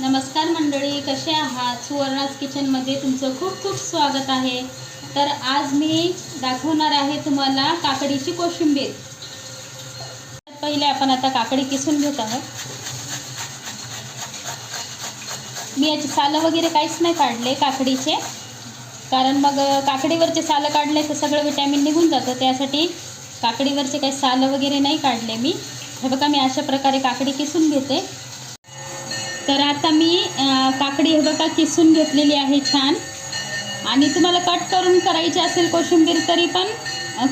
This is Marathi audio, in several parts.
नमस्कार मंडळी कसे आहात? सुवर्णाज किचनमध्ये तुमचं खूप खूप स्वागत आहे. तर आज मी दाखवणार आहे तुम्हाला काकडीची कोशिंबीर. पहिले आपण आता काकडी किसून घेत आहोत. मी याची सालं वगैरे काहीच नाही काढले काकडीचे. कारण मग काकडीवरचे सालं काढले तर सगळं विटॅमिन निघून जातं. त्यासाठी काकडीवरचे काही सालं वगैरे नाही काढले मी. हे बघा मी अशा प्रकारे काकडी किसून घेते. तर आता मी काकडी हे बघा किसून घेतलेली आहे छान. आणि तुम्हाला कट करून करायची असेल कोशिंबीर तरी पण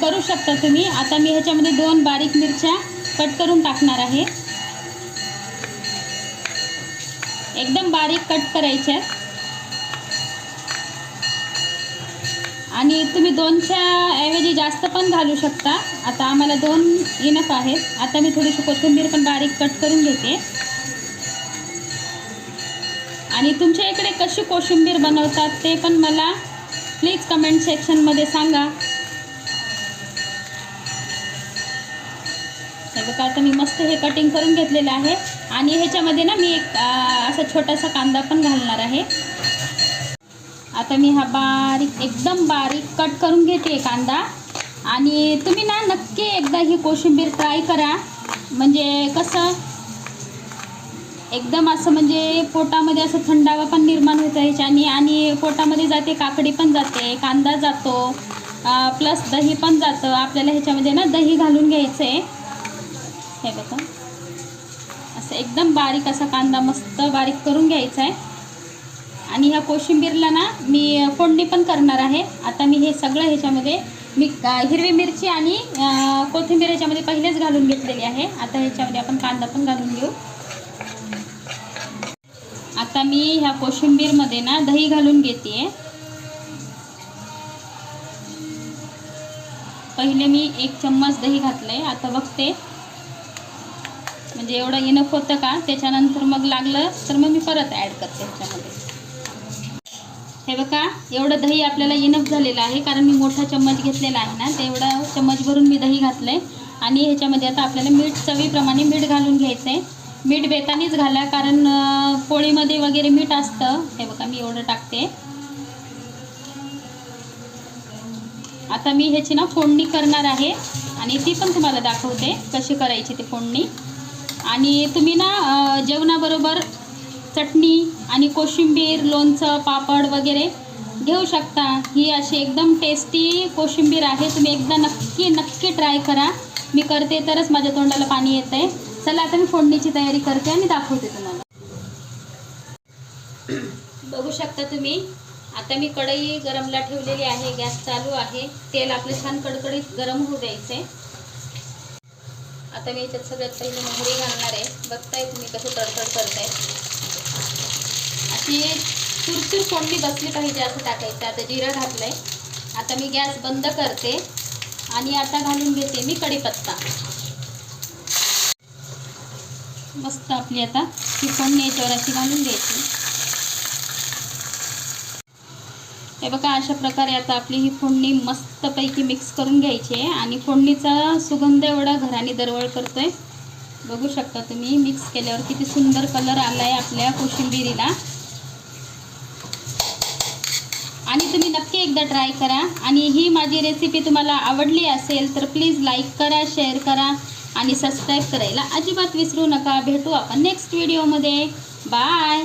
करू शकता तुम्ही. आता मी ह्याच्यामध्ये दोन बारीक मिरच्या कट करून टाकणार आहे. एकदम बारीक कट करायच्या. आणि तुम्ही दोनच्या ऐवजी जास्त पण घालू शकता. आता आम्हाला दोन इनफ आहेत. आता मी थोडीशी कोथिंबीर पण बारीक कट करून घेते. आणि तुमच्या इकडे कशी कोशिंबीर बनवतात ते पण मला प्लीज कमेंट सेक्शनमध्ये सांगा. हे बघा आता मी मस्त हे कटिंग करून घेतलेलं आहे. आणि ह्याच्यामध्ये ना मी एक असा छोटासा कांदा पण घालणार आहे. आता मी हा बारीक एकदम बारीक कट करून घेते कांदा. आणि तुम्ही ना नक्की एकदा ही कोशिंबीर ट्राय करा. म्हणजे कसं एकदम असं म्हणजे पोटामध्ये असं थंडावा पण निर्माण होतं ह्याच्याने आणि पोटामध्ये जाते काकडी पण जाते कांदा जातो प्लस दही पण जातं. आपल्याला ह्याच्यामध्ये ना दही घालून घ्यायचं आहे हे बघा. असं एकदम बारीक असा कांदा मस्त बारीक करून घ्यायचा आहे आणि ह्या कोशिंबीरला ना मी फोडणी पण करणार आहे. आता मी हे सगळं ह्याच्यामध्ये मी हिरवी मिरची आणि कोथिंबीर ह्याच्यामध्ये पहिलेच घालून घेतलेली आहे. आता ह्याच्यामध्ये आपण कांदा पण घालून घेऊ. आता मी ह्या कोशिंबीरमध्ये ना दही घालून घेते. पहिले मी एक चम्मच दही घातलंय आता बघते. म्हणजे एवढं इनफ होतं का? त्याच्यानंतर मग लागलं तर मग मी परत ॲड करते ह्याच्यामध्ये. हे बघा एवढं दही आपल्याला इनफ झालेलं आहे कारण मी मोठा चम्मच घेतलेला आहे ना तेवढा चम्मच भरून मी दही घातलं आहे आणि ह्याच्यामध्ये आता आपल्याला मीठ चवीप्रमाणे मीठ घालून घ्यायचं आहे मीठ बेतानीच घाला कारण पोळीमध्ये वगैरे मीठ असतं. हे बघा मी एवढं टाकते. आता मी ह्याची ना फोडणी करणार आहे आणि ती पण तुम्हाला दाखवते कशी करायची ती फोडणी. आणि तुम्ही ना जेवणाबरोबर चटणी आणि कोशिंबीर लोणचं पापड वगैरे घेऊ शकता. ही अशी एकदम टेस्टी कोशिंबीर आहे. तुम्ही एकदा नक्की नक्की ट्राय करा. मी करते तरच माझ्या तोंडाला पाणी येतं आहे चला आता मी फोडणीची तयारी करते आणि दाखवते तुम्हाला. बघू शकता तुम्ही आता मी कढई गरमला ठेवलेली आहे गॅस चालू आहे. तेल आपलं छान कडकडीत गरम होऊ द्यायचं आता मी याच्यात सगळ्यात पहिले मोहरी घालणार आहे. बघताय तुम्ही कसं तडतड करताय. अशी चुरचूर फोडणी बसली पाहिजे असं टाकायचं. आता जिरा घातलंय. आता मी गॅस बंद करते आणि आता घालून घेते मी कढीपत्ता. मस्त आपली आता ही फोडणी याच्यावर अशी घालून घ्यायची. हे बघा अशा प्रकारे आता आपली ही फोडणी मस्तपैकी मिक्स करून घ्यायची आहे. आणि फोडणीचा सुगंध एवढा घराने दरवळ करतोय. बघू शकता तुम्ही मिक्स केल्यावर किती सुंदर कलर आला आहे आपल्या कोशिंबिरीला. आणि तुम्ही नक्की एकदा ट्राय करा. आणि ही माझी रेसिपी तुम्हाला आवडली असेल तर प्लीज लाईक करा शेअर करा. आणि सबस्क्राईब करायला अजिबात विसरू नका. भेटू आपण नेक्स्ट व्हिडिओमध्ये बाय